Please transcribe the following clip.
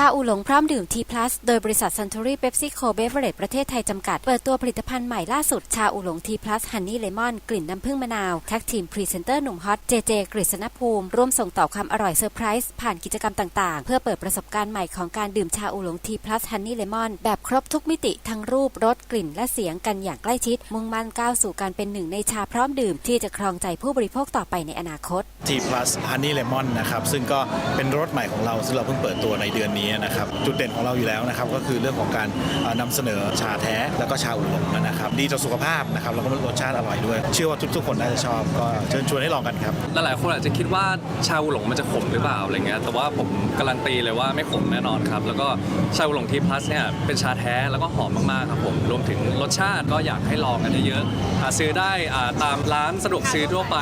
ชาอูหลงพร้อมดื่มทีพลัสโดยบริษัทซัน t ูรี่เบปซี่โคเบเวอร์เรประเทศไทยจำกัด เปิดตัวผลิตภัณฑ์ใหม่ล่าสุด ชาอูหลงทีพลัสฮันนี่เลมอนกลิ่นน้ำผึ้งมะนาวแท็กทีมพรีเซนเตอร์หนุ่มฮอตเจเจกฤษณภูมิ ร่วมส่งต่อความอร่อยเซอร์ไพรส์ผ่านกิจกรรมต่างๆ เพื่อเปิดประสบการณ์ใหม่ของการดื่มชาอูหลงทีพลัสฮันนี่เลมอนแบบครบทุกมิติทั้งรูปรสกลิ่นและเสียงกันอย่างใกล้ชิด มุ่งมั่นก้าวสู่การเป็นหนึ่งในชาพร้อมดื่ม ที่จะครองใจผู้บริโภคต่อไปในอนาคต T plus Honey Lemon นะครับซึ่งก็เป็นรสใหม่ของเราซึ่งเราเพิ่งเปิดตัวในเดือนนี้นะครับจุดเด่นของเราอยู่แล้วนะครับก็คือเรื่องของการเอ่อนำเสนอชาแท้แล้วก็ชาอุ่นลงนะครับดีต่อสุขภาพนะครับแล้วก็รสชาติอร่อยด้วย เชื่อว่าทุกๆคนน่าจะชอบก็เชิญชวนให้ลองกันครับหลายคนอาจจะคิดว่าชาอูหลงมันจะขมหรือเปล่าอะไรเงี้ยแต่ว่าผมการันตีเลยว่าไม่ขมแน่นอนครับแล้วก็ชาอูหลงทีพลัสเนี่ยเป็นชาแท้แล้วก็หอมมากๆครับผมรวมถึงรสชาติก็อยากให้ลองกันเยอะๆซื้อได้ตามร้านสะดวกซื้อทั่วไป